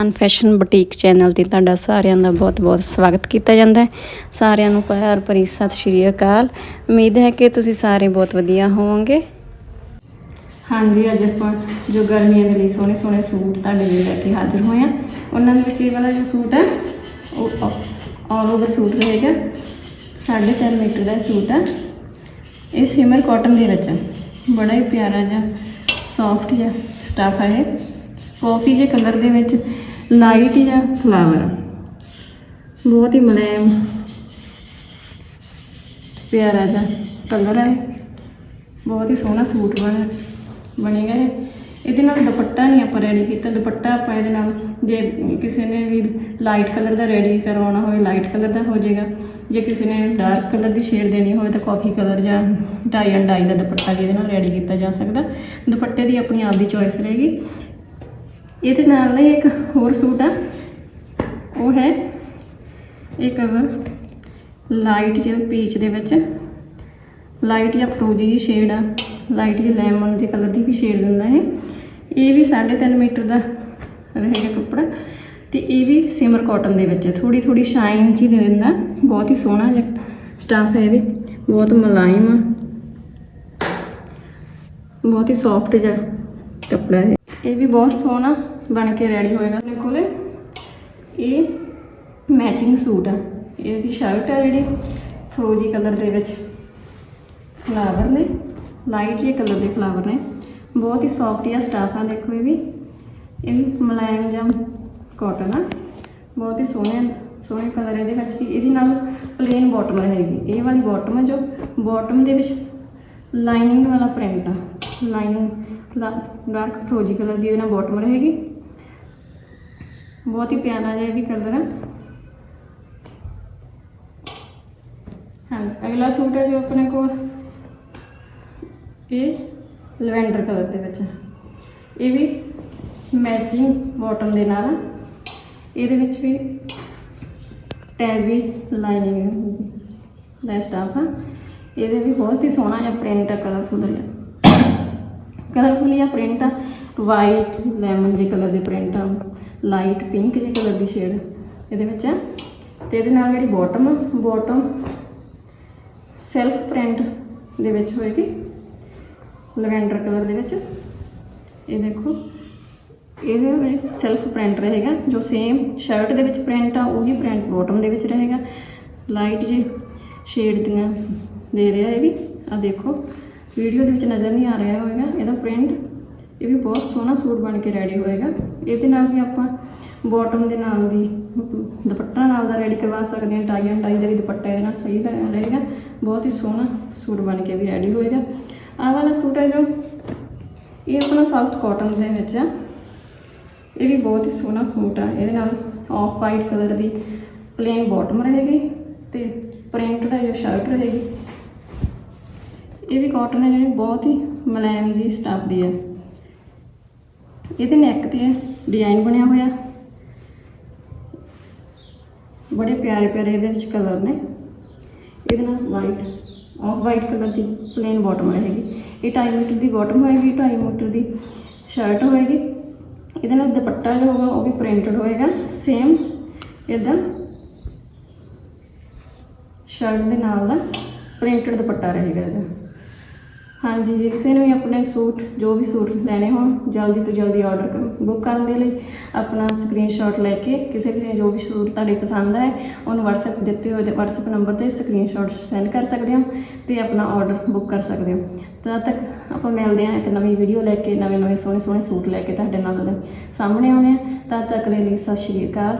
ਅਨ fashion boutique channel ਤੇ ਤੁਹਾਡਾ ਸਾਰਿਆਂ ਦਾ ਬਹੁਤ-ਬਹੁਤ ਸਵਾਗਤ ਕੀਤਾ ਜਾਂਦਾ ਹੈ। ਸਾਰਿਆਂ ਨੂੰ ਪਿਆਰ ਭਰੀ ਸਤਿ ਸ਼੍ਰੀ ਅਕਾਲ। ਉਮੀਦ ਹੈ ਕਿ ਤੁਸੀਂ ਸਾਰੇ ਬਹੁਤ ਵਧੀਆ ਹੋਵੋਗੇ। ਹਾਂਜੀ, ਅੱਜ ਆਪਾਂ ਜੋ ਗਰਮੀਆਂ ਦੇ ਲਈ ਸੋਹਣੇ ਸੋਹਣੇ ਸੂਟ ਤੁਹਾਡੇ ਲਈ ਲੈ ਕੇ ਹਾਜ਼ਰ ਹੋਏ ਆ ਉਹਨਾਂ ਦੇ ਵਿੱਚ ਇਹ ਵਾਲਾ ਜੋ ਸੂਟ ਹੈ, ਉਹ ਆਲ ਓਵਰ ਸੂਟ ਰਹੇਗਾ। 3.5 ਮੀਟਰ ਦਾ ਸੂਟ ਹੈ। ਇਹ ਸਿਮਰ ਕਾਟਨ ਦੇ ਵਿੱਚ ਬੜਾ ਹੀ ਪਿਆਰਾ ਜਿਹਾ ਸੌਫਟ ਜਿਹਾ ਸਟਾਫ ਹੈ ਇਹ। ਕਾਫੀ ਜੇ ਕਲਰ ਦੇ ਵਿੱਚ ਲਾਈਟ ਜਾਂ ਫਲਾਵਰ? ਬਹੁਤ ਹੀ ਮੁਲਾਇਮ ਪਿਆਰਾ ਜਿਹਾ ਕਲਰ ਹੈ। ਬਹੁਤ ਹੀ ਸੋਹਣਾ ਸੂਟ ਬਣ ਬਣੇਗਾ ਇਹ ਇਹਦੇ ਨਾਲ ਦੁਪੱਟਾ ਨਹੀਂ ਆਪਾਂ ਰੈਡੀ ਕੀਤਾ। ਦੁਪੱਟਾ ਆਪਾਂ ਇਹਦੇ ਨਾਲ ਜੇ ਕਿਸੇ ਨੇ ਵੀ ਲਾਈਟ ਕਲਰ ਦਾ ਰੈਡੀ ਕਰਵਾਉਣਾ ਹੋਵੇ ਲਾਈਟ ਕਲਰ ਦਾ ਹੋ ਜਾਏਗਾ। ਜੇ ਕਿਸੇ ਨੇ ਡਾਰਕ ਕਲਰ ਦੀ ਸ਼ੇਡ ਦੇਣੀ ਹੋਵੇ, ਤਾਂ ਕਾਫੀ ਕਲਰ ਜਾਂ ਡਾਈ ਐਂਡ ਡਾਈ ਦਾ ਦੁਪੱਟਾ ਵੀ ਇਹਦੇ ਨਾਲ ਰੈਡੀ ਕੀਤਾ ਜਾ ਸਕਦਾ। ਦੁਪੱਟੇ ਦੀ ਆਪਣੀ ਆਪ ਦੀ ਚੋਇਸ ਰਹੇਗੀ। ਇਹਦੇ ਨਾਲ ਨਾ ਇੱਕ ਹੋਰ ਸੂਟ ਆ। ਉਹ ਹੈ ਇਹ ਕਲਰ ਲਾਈਟ ਜਿਹਾ ਪੀਚ ਦੇ ਵਿੱਚ। ਲਾਈਟ ਜਾਂ ਫਰੋਜੀ ਜੀ ਸ਼ੇਡ ਆ। ਲਾਈਟ ਜਾਂ ਲੈਮਨ ਜਿਹੇ ਕਲਰ ਦੀ ਵੀ ਸ਼ੇਡ ਦਿੰਦਾ ਹੈ ਇਹ ਵੀ 3.5 ਮੀਟਰ ਦਾ ਰਹੇਗਾ ਕੱਪੜਾ। ਤੇ ਇਹ ਵੀ ਸਿਮਰ ਕਾਟਨ ਦੇ ਵਿੱਚ ਥੋੜੀ ਥੋੜੀ ਸ਼ਾਈਨ ਜੀ ਦੇ ਦਿੰਦਾ। ਬਹੁਤ ਹੀ ਸੋਹਣਾ ਜਿਹਾ ਸਟਫ ਹੈ ਇਹ ਵੀ। ਬਹੁਤ ਮੁਲਾਇਮ ਆ। ਬਹੁਤ ਹੀ ਸੌਫਟ ਜਿਹਾ ਕੱਪੜਾ ਹੈ ਇਹ ਵੀ ਬਹੁਤ ਸੋਹਣਾ ਬਣ ਕੇ ਰੈਡੀ ਹੋਏਗਾ ਆਪਣੇ ਕੋਲੇ। ਇਹ ਮੈਚਿੰਗ ਸੂਟ ਆ। ਇਹਦੀ ਸ਼ਰਟ ਆ ਜਿਹੜੀ, ਫਰੋਜੀ ਕਲਰ ਦੇ ਵਿੱਚ। ਫਲਾਵਰ ਨੇ ਲਾਈਟ ਜਿਹੇ ਕਲਰ ਦੇ ਫਲਾਵਰ ਨੇ। ਬਹੁਤ ਹੀ ਸੌਫਟ ਜਿਹਾ ਸਟਾਫ ਆ, ਦੇਖੋ ਇਹ ਵੀ। ਇਹ ਵੀ ਮਲਾਇਮ ਜਾਂ ਕਾਟਨ ਆ। ਬਹੁਤ ਹੀ ਸੋਹਣੇ ਸੋਹਣੇ ਕਲਰ ਇਹਦੇ ਵਿੱਚ ਵੀ। ਇਹਦੇ ਨਾਲ ਪਲੇਨ ਬਾਟਮ ਰਹੇਗੀ। ਇਹ ਵਾਲੀ ਬਾਟਮ ਹੈ ਜੋ ਬਾਟਮ ਦੇ ਵਿੱਚ ਲਾਈਨਿੰਗ ਵਾਲਾ ਪ੍ਰਿੰਟ ਆ। ਲਾਈਨਿੰਗ ਡਾਰਕ ਫਰੋਜੀ ਕਲਰ ਦੀ ਇਹਦੇ ਨਾਲ ਬਾਟਮ ਰਹੇਗੀ। ਬਹੁਤ ਹੀ ਪਿਆਰਾ ਜਿਹਾ ਇਹ ਵੀ ਕਲਰ ਹੈ ਹਾਂ, ਅਗਲਾ ਸੂਟ ਹੈ ਜੋ ਆਪਣੇ ਕੋਲ। ਇਹ ਲਵੈਂਡਰ ਕਲਰ ਦੇ ਵਿੱਚ ਇਹ ਵੀ ਮੈਚਿੰਗ ਬਾਟਮ ਦੇ ਨਾਲ ਆ। ਇਹਦੇ ਵਿੱਚ ਵੀ ਟੈਗ ਵੀ ਲਾਈਨਿੰਗ ਦਾ ਸਟਾਫ ਆ। ਇਹਦੇ ਵੀ ਬਹੁਤ ਹੀ ਸੋਹਣਾ ਜਿਹਾ ਪ੍ਰਿੰਟ ਆ ਕਲਰਫੁਲ ਜਿਹਾ ਕਲਰਫੁਲ ਜਿਹਾ ਪ੍ਰਿੰਟ ਆ। ਵਾਈਟ ਲੈਮਨ ਜੇ ਕਲਰ ਦੇ ਪ੍ਰਿੰਟ ਆ ਲਾਈਟ ਪਿੰਕ ਜੇ ਕਲਰ ਦੀ ਸ਼ੇਡ ਇਹਦੇ ਵਿੱਚ ਆ। ਤੇ ਇਹਦੇ ਨਾਲ ਜਿਹੜੀ ਬਾਟਮ ਆ ਬਾਟਮ ਸੈਲਫ ਪ੍ਰਿੰਟ ਦੇ ਵਿੱਚ ਹੋਏਗੀ, ਲਵੈਂਡਰ ਕਲਰ ਦੇ ਵਿੱਚ। ਇਹ ਦੇਖੋ, ਇਹਦੇ ਵਿੱਚ ਸੈਲਫ ਪ੍ਰਿੰਟ ਰਹੇਗਾ, ਜੋ ਸੇਮ ਸ਼ਰਟ ਦੇ ਵਿੱਚ ਪ੍ਰਿੰਟ ਆ, ਉਹੀ ਪ੍ਰਿੰਟ ਬਾਟਮ ਦੇ ਵਿੱਚ ਰਹੇਗਾ। ਲਾਈਟ ਜੇ ਸ਼ੇਡ ਦੀਆਂ ਦੇ ਰਿਹਾ ਇਹ ਵੀ। ਆ ਦੇਖੋ ਵੀਡੀਓ ਦੇ ਵਿੱਚ ਨਜ਼ਰ ਨਹੀਂ ਆ ਰਿਹਾ ਹੋਵੇਗਾ ਇਹਦਾ ਪ੍ਰਿੰਟ ਇਹ ਵੀ ਬਹੁਤ ਸੋਹਣਾ ਸੂਟ ਬਣ ਕੇ ਰੈਡੀ ਹੋਏਗਾ। ਇਹਦੇ ਨਾਲ ਵੀ ਆਪਾਂ ਬਾਟਮ ਦੇ ਨਾਲ ਦੀ ਦੁਪੱਟਾ ਨਾਲ ਦਾ ਰੈਡੀ ਕਰਵਾ ਸਕਦੇ ਹਾਂ। ਟਾਈ ਐਂਡ ਟਾਈ ਦਾ ਵੀ ਦੁਪੱਟਾ ਇਹਦੇ ਨਾਲ ਸਹੀ ਰਹੇਗਾ। ਬਹੁਤ ਹੀ ਸੋਹਣਾ ਸੂਟ ਬਣ ਕੇ ਵੀ ਰੈਡੀ ਹੋਏਗਾ। ਆਹ ਵਾਲਾ ਸੂਟ ਹੈ ਜੋ, ਇਹ ਆਪਣਾ ਸਾਊਥ ਕਾਟਨ ਦੇ ਵਿੱਚ ਆ। ਇਹ ਵੀ ਬਹੁਤ ਹੀ ਸੋਹਣਾ ਸੂਟ ਆ। ਇਹਦੇ ਨਾਲ ਆਫ ਵਾਈਟ ਕਲਰ ਦੀ ਪਲੇਨ ਬਾਟਮ ਰਹੇਗੀ ਤੇ ਪ੍ਰਿੰਟਡ ਹੈ ਜੋ ਸ਼ਰਟ ਰਹੇਗੀ। ਇਹ ਵੀ ਕਾਟਨ ਹੈ ਜਿਹੜੀ ਬਹੁਤ ਹੀ ਮੁਲਾਇਮ ਜੀ ਸਟਫ ਦੀ ਹੈ। ਇਹਦੇ ਨੈਕ ਤੇ ਡਿਜ਼ਾਈਨ ਬਣਿਆ ਹੋਇਆ। ਬੜੇ ਪਿਆਰੇ ਪਿਆਰੇ ਇਹਦੇ ਵਿੱਚ ਕਲਰ ਨੇ। ਇਹਦੇ ਨਾਲ ਵਾਈਟ ਆਫ ਵਾਈਟ ਕਲਰ ਦੀ ਪਲੇਨ ਬਾਟਮ ਰਹੇਗੀ। ਇਹ 2.5 ਮੀਟਰ ਦੀ ਬਾਟਮ ਹੋਏਗੀ 2.5 ਮੀਟਰ ਦੀ ਸ਼ਰਟ ਹੋਏਗੀ। ਇਹਦੇ ਨਾਲ ਦੁਪੱਟਾ ਜੋ ਹੋਗਾ ਉਹ ਵੀ ਪ੍ਰਿੰਟਡ ਹੋਏਗਾ। ਸੇਮ ਇਹਦਾ ਸ਼ਰਟ ਦੇ ਨਾਲ ਦਾ ਪ੍ਰਿੰਟਡ ਦੁਪੱਟਾ ਰਹੇਗਾ ਇਹਦਾ। ਹਾਂਜੀ, ਜੇ ਕਿਸੇ ਨੇ ਵੀ ਆਪਣੇ ਸੂਟ, ਜੋ ਵੀ ਸੂਟ ਲੈਣੇ ਹੋਣ, ਜਲਦੀ ਤੋਂ ਜਲਦੀ ਆਰਡਰ ਬੁੱਕ ਕਰਨ ਦੇ ਲਈ, ਆਪਣਾ ਸਕਰੀਨਸ਼ਾਟ ਲੈ ਕੇ ਕਿਸੇ ਵੀ ਜੋ ਵੀ ਸੂਟ ਤੁਹਾਡੇ ਪਸੰਦ ਹੈ ਉਹਨੂੰ WhatsApp ਦਿੱਤੇ ਹੋਏ WhatsApp ਨੰਬਰ ਤੇ ਸਕਰੀਨਸ਼ਾਟ ਸੈਂਡ ਕਰ ਸਕਦੇ ਹੋ ਤੇ ਆਪਣਾ ਆਰਡਰ ਬੁੱਕ ਕਰ ਸਕਦੇ ਹੋ। ਤਦ ਤੱਕ ਆਪਾਂ ਮਿਲਦੇ ਹਾਂ ਇੱਕ ਨਵੀਂ ਵੀਡੀਓ ਲੈ ਕੇ ਨਵੇਂ ਨਵੇਂ ਸੋਹਣੇ ਸੋਹਣੇ ਸੂਟ ਲੈ ਕੇ ਤੁਹਾਡੇ ਨਾਲ ਸਾਹਮਣੇ ਆਉਣੇ ਆ ਤਦ ਤੱਕ ਲਈ ਸਤਿ ਸ਼੍ਰੀ ਅਕਾਲ।